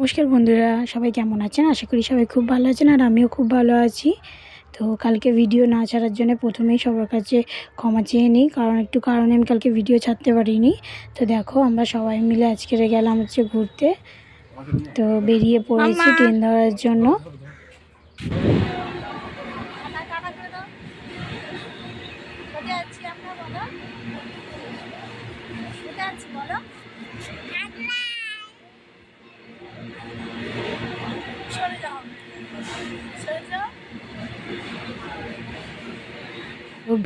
নমস্কার বন্ধুরা সবাই কেমন আছেন? আশা করি সবাই খুব ভালো আছেন আর আমিও খুব ভালো আছি। তো কালকে ভিডিও না ছাড়ার জন্য প্রথমেই সবার কাছে ক্ষমা চেয়ে নিই কারণ একটু কারণে আমি কালকে ভিডিও ছাড়তে পারিনি। তো দেখো আমরা সবাই মিলে আজকে গেলাম হচ্ছে ঘুরতে। তো বেরিয়ে পড়েছি ট্রেন ধরার জন্য। বলো? সরে যাও। সরে যাও।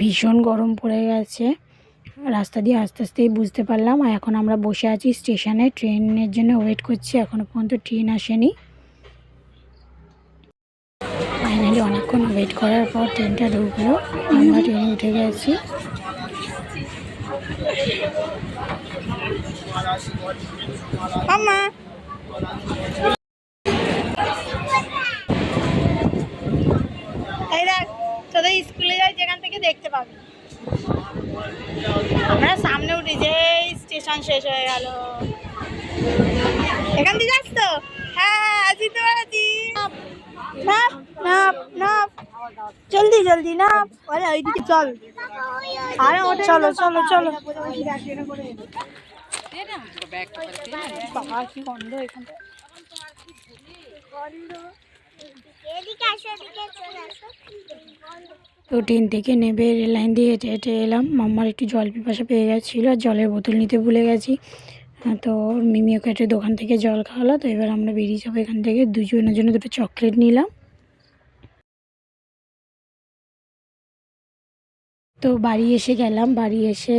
ভীষণ গরম পড়ে গেছে। রাস্তা দিয়ে আস্তে আস্তেই বুঝতে পারলাম। আর এখন আমরা বসে আছি স্টেশনে। ট্রেনের জন্য ওয়েট করছি। এখনও পর্যন্ত ট্রেন আসেনি। ফাইনালি অনেকক্ষণ ওয়েট করার পর ট্রেনটা ঢুকলো। আমরা ট্রেনে উঠে গেছি। মামা এই দেখ তোদের স্কুলে যাই যেখান থেকে দেখতে পাবি। আমরা সামনে উঠি যে স্টেশন শেষ হয়ে গেল। এখান দিয়ে যাস তো? হ্যাঁ হ্যাঁ আছি তো আছি নাপ নাপ নাপ জলদি জলদি নাপ। আরে ওইদিকে চল। আরে চলো চলো চলো। তো ট্রেন থেকে নেবে রেল লাইন দিয়ে হেঁটে হেঁটে এলাম। মাম্মার একটু জল পিপাসা পেয়ে গেছিল, আর জলের বোতল নিতে ভুলে গেছি। তো মিমি ওকে একটা দোকান থেকে জল খাওয়ালো, তো এবার আমরা বেরিয়ে যাব এখান থেকে। দুজনের জন্য দুটো চকলেট নিলাম। তো বাড়ি এসে গেলাম, বাড়ি এসে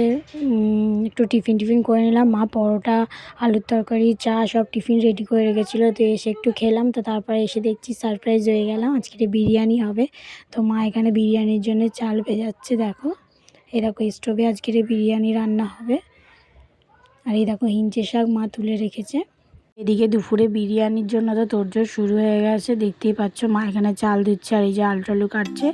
একটু টিফিন টিফিন করে নিলাম। মা পরোটা, আলুর তরকারি, চা সব টিফিন রেডি করে রেখেছিলো। তো এসে একটু খেলাম, তো তারপরে এসে দেখছি সারপ্রাইজ হয়ে গেলাম। আজকে বিরিয়ানি হবে। তো মা এখানে বিরিয়ানির জন্য চাল ভেজাচ্ছে, দেখো। এই দেখো স্টোভে আজকের বিরিয়ানি রান্না হবে। আর এই দেখো, হিঞ্চে শাক মা তুলে রেখেছে। এদিকে দুপুরে বিরিয়ানির জন্য তো তোড়জোড় শুরু হয়ে গেছে, দেখতেই পাচ্ছ মা এখানে চাল দিচ্ছে আর এই যে আলটালু কাটছে।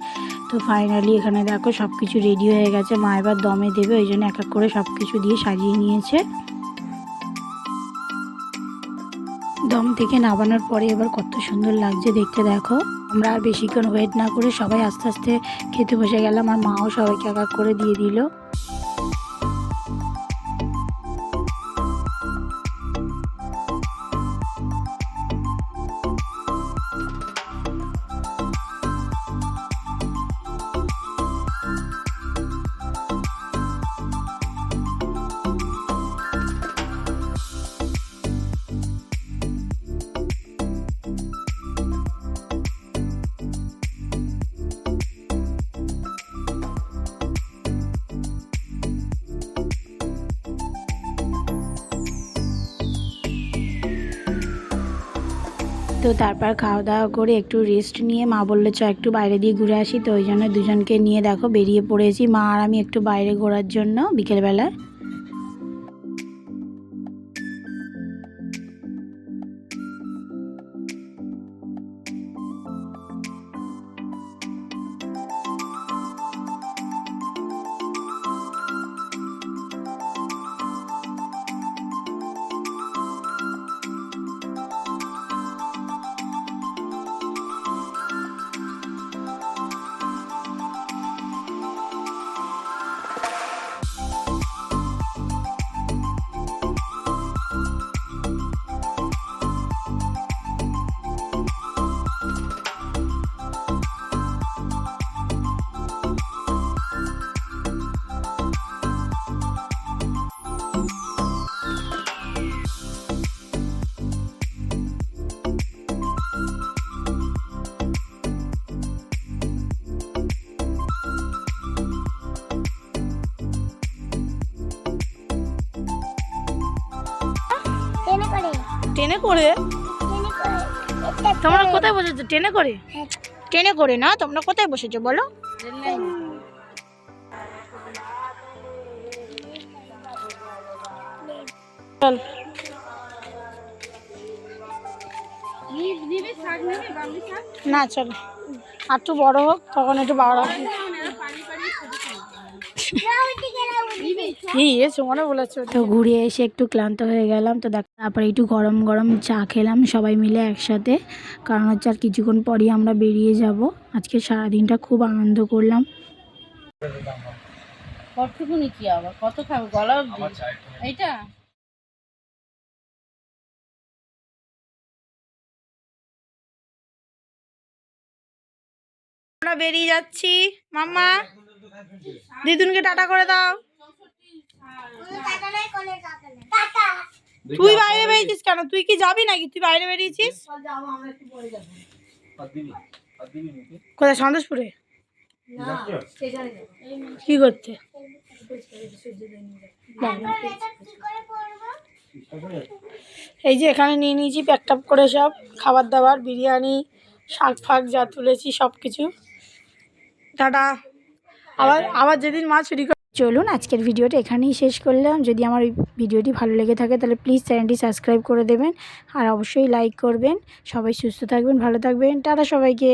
তো ফাইনালি এখানে দেখো সব কিছু রেডি হয়ে গেছে, মা এবার দমে দেবে, ওই জন্য এক এক করে সব কিছু দিয়ে সাজিয়ে নিয়েছে। দম থেকে নামানোর পরে এবার কত সুন্দর লাগছে দেখতে দেখো। আমরা আর বেশিক্ষণ ওয়েট না করে সবাই আস্তে আস্তে খেতে বসে গেলাম, আর মাও সবাইকে এক এক করে দিয়ে দিল। তো তারপর খাওয়া দাওয়া করে একটু রেস্ট নিয়ে মা বলল, চ, একটু বাইরে দিয়ে ঘুরে আসি। তো ওই জন্য দুজনকে নিয়ে দেখো, বেরিয়ে পড়েছি। মা আর আমি একটু বাইরে ঘোরার জন্য বিকেলবেলায় ট্রেনে করে? তোমরা কোথায় বসেছো? ট্রেনে করে। ট্রেনে করে না তোমরা কোথায় বসেছো বলো? চল। না চল। আর একটু বড় হোক তখন একটু বড় হবে কি এসো মনে বলেছ তো ঘুরে এসে একটু ক্লান্ত হয়ে গেলাম তো দেখ তারপরে একটু গরম গরম চা খেলাম সবাই মিলে একসাথে। কারণ হচ্ছে আর কিছুক্ষণ পরই আমরা বেরিয়ে যাব। আজকে সারাদিনটা খুব আনন্দ করলাম। কতটুকুনি কি আবার? কত খাবে? গলা এইটা? আমরা বেরিয়ে যাচ্ছি। মাম্মা দিদুনকে টাটা করে দাও। তুই বাইরে বেরিয়েছিস কেন? তুই কি যাবি নাকি? তুই বাইরে বেরিয়েছিস? কোথায় সন্দেশপুরে কি করতে এই যে এখানে নিয়ে নিয়েছি প্যাকটাপ করে সব, খাবার দাবার, বিরিয়ানি, শাক ফাক যা তুলেছি সব কিছু টাটা। আবার আবার যেদিন মাছ চুরি চলুন, আজকের ভিডিওটা এখানেই শেষ করলাম। যদি আমার ভিডিওটি ভালো লেগে থাকে, তাহলে প্লিজ চ্যানেলটি সাবস্ক্রাইব করে দেবেন। আর অবশ্যই লাইক করবেন। সবাই সুস্থ থাকবেন, ভালো থাকবেন। টাটা সবাইকে।